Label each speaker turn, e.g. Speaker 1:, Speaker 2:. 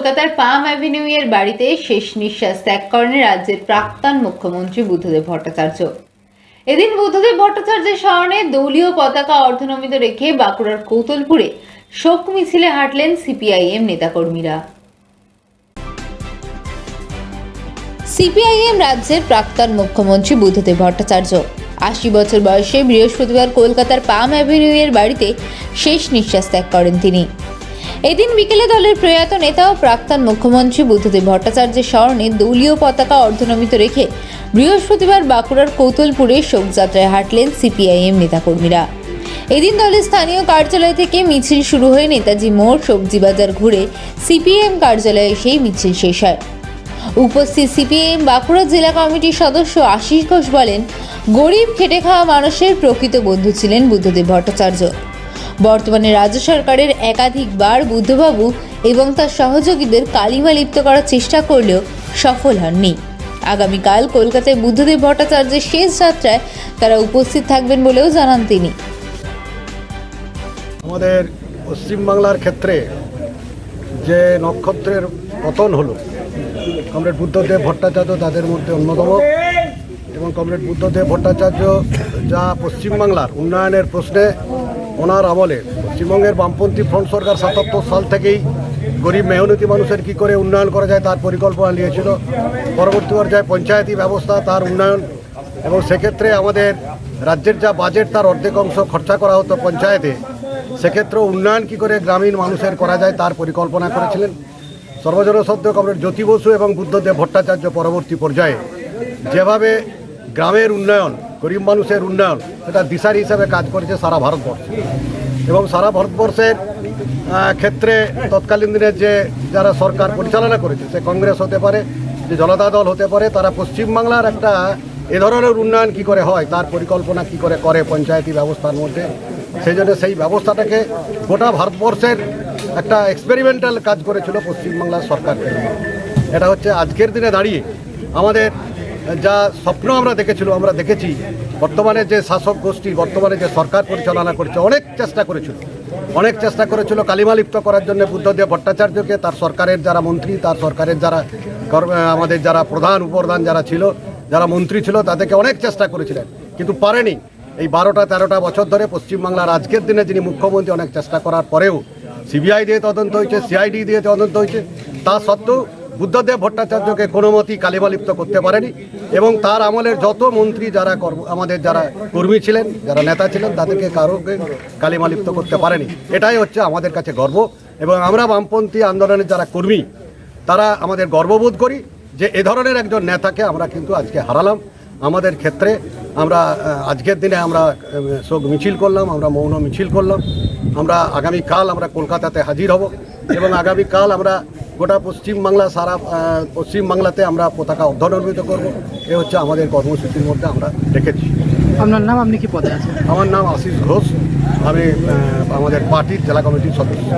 Speaker 1: কলকাতার পাম অ্যাভিনিউ এর বাড়িতে শেষ নিঃশ্বাস ত্যাগ করেন রাজ্যের প্রাক্তন মুখ্যমন্ত্রী বুদ্ধদেব ভট্টাচার্য। এদিন বুদ্ধদেব ভট্টাচার্যের স্মরণে দলীয় পতাকা অর্ধনমিত রেখে বাঁকুড়ার কৌতলপুরে শোক মিছিলে হাঁটলেন সিপিআইএম নেতাকর্মীরা। সিপিআইএম রাজ্যের প্রাক্তন মুখ্যমন্ত্রী বুদ্ধদেব ভট্টাচার্য। আশি বছর বয়সে বৃহস্পতিবার কলকাতার পাম অ্যাভিনিউ এর বাড়িতে শেষ নিঃশ্বাস ত্যাগ করেন তিনি। এদিন বিকেলে দলের প্রয়াত নেতা ও প্রাক্তন মুখ্যমন্ত্রী বুদ্ধদেব ভট্টাচার্যের স্মরণে দলীয় পতাকা অর্ধনমিত রেখে বৃহস্পতিবার বাঁকুড়ার কৌতলপুরে শোকযাত্রায় হাঁটলেন সিপিআইএম নেতাকর্মীরা। এদিন দলের স্থানীয় কার্যালয় থেকে মিছিল শুরু হয়ে নেতাজি মোড় সবজি বাজার ঘুরে সিপিএম কার্যালয়ে এসেই মিছিল শেষ হয়। উপস্থিত সিপিএম বাঁকুড়া জেলা কমিটির সদস্য আশিস ঘোষ বলেন, গরিব খেটে খাওয়া মানুষের প্রকৃত বন্ধু ছিলেন বুদ্ধদেব ভট্টাচার্য। বর্তমানে রাজ্য সরকারের একাধিকবার বুদ্ধবাবু এবং তার সহযোগীদের কালিমা লিপ্ত করার চেষ্টা করলেও সফল হননি। আগামীকাল কলকাতায় বুদ্ধদেব ভট্টাচার্যের শেষ যাত্রায় তারা উপস্থিত থাকবেন বলেও জানান তিনি।
Speaker 2: আমাদের পশ্চিমবাংলার ক্ষেত্রে যে নক্ষত্রের পতন হলো, কমরেড বুদ্ধদেব ভট্টাচার্য তাদের মধ্যে অন্যতম এবং কমরেড বুদ্ধদেব ভট্টাচার্য যা পশ্চিমবাংলার উন্নয়নের প্রশ্নে ওনার আমলে পশ্চিমবঙ্গের বামপন্থী ফ্রন্ট সরকার সাতাত্তর সাল থেকেই গরিব মেহনতি মানুষের কি করে উন্নয়ন করা যায় তার পরিকল্পনা নিয়েছিল। পরবর্তী পর্যায়ে পঞ্চায়েতি ব্যবস্থা, তার উন্নয়ন এবং সেক্ষেত্রে আমাদের রাজ্যের যা বাজেট তার অর্ধেক অংশ খরচা করা হতো পঞ্চায়েতে। সেক্ষেত্রে উন্নয়ন কি করে গ্রামীণ মানুষের করা যায় তার পরিকল্পনা করেছিলেন সর্বজন সদ্য কমরেড জ্যোতি বসু এবং বুদ্ধদেব ভট্টাচার্য পরবর্তী পর্যায়ে। যেভাবে গ্রামের উন্নয়ন, গরিব মানুষের উন্নয়ন সেটা দিশারি হিসাবে কাজ করেছে সারা ভারতবর্ষ। এবং সারা ভারতবর্ষের ক্ষেত্রে তৎকালীন দিনের যে, যারা সরকার পরিচালনা করেছে, সে কংগ্রেস হতে পারে, যে জনতা দল হতে পারে, তারা পশ্চিমবাংলার একটা, এ ধরনের উন্নয়ন কি করে হয়, তার পরিকল্পনা কি করে করে পঞ্চায়েতি ব্যবস্থার মধ্যে সেই জন্য সেই ব্যবস্থাটাকে গোটা ভারতবর্ষের একটা এক্সপেরিমেন্টাল কাজ করেছিল পশ্চিমবাংলার সরকারকে। এটা হচ্ছে আজকের দিনে দাঁড়িয়ে আমাদের যা স্বপ্ন আমরা দেখেছিল, আমরা দেখেছি। বর্তমানে যে শাসক গোষ্ঠী, বর্তমানে যে সরকার পরিচালনা করছে, অনেক চেষ্টা করেছিল। অনেক চেষ্টা করেছিল কালিমালিপ্ত করার জন্য বুদ্ধদেব ভট্টাচার্যকে, তার সরকারের যারা মন্ত্রী, তার সরকারের যারা আমাদের যারা প্রধান উপপ্রধান যারা ছিল, যারা মন্ত্রী ছিল, তাদেরকে অনেক চেষ্টা করেছিলেন, কিন্তু পারেনি। এই বারোটা, তেরোটা বছর ধরে পশ্চিমবাংলার আজকের দিনে যিনি মুখ্যমন্ত্রী, অনেক চেষ্টা করার পরেও সিবিআই দিয়ে তদন্ত হয়েছে, সিআইডি দিয়ে তদন্ত হয়েছে। তা সত্ত্বেও বুদ্ধদেব ভট্টাচার্যকে কোনো মতেই কালিমালিপ্ত করতে পারেনি এবং তার আমলের যত মন্ত্রী যারা কর্ম, আমাদের যারা কর্মী ছিলেন, যারা নেতা ছিলেন, তাদেরকে কারোকে কালিমালিপ্ত করতে পারেনি। এটাই হচ্ছে আমাদের কাছে গর্ব এবং আমরা বামপন্থী আন্দোলনের যারা কর্মী, তারা আমাদের গর্ববোধ করি যে এ ধরনের একজন নেতাকে আমরা কিন্তু আজকে হারালাম। আমাদের ক্ষেত্রে আমরা আজকের দিনে আমরা শোক মিছিল করলাম, আমরা মৌন মিছিল করলাম। আমরা আগামীকাল আমরা কলকাতাতে হাজির হব এবং আগামীকাল আমরা গোটা পশ্চিমবাংলা সারা পশ্চিমবাংলাতে আমরা পতাকা অর্ধনর্মিত করব। এ হচ্ছে আমাদের কর্মসূচির মধ্যে আমরা রেখেছি
Speaker 3: আপনার নাম আপনি কি পদে আছেন?
Speaker 2: আমার নাম আশিস ঘোষ। আমি আমাদের পার্টির জেলা কমিটির সদস্য।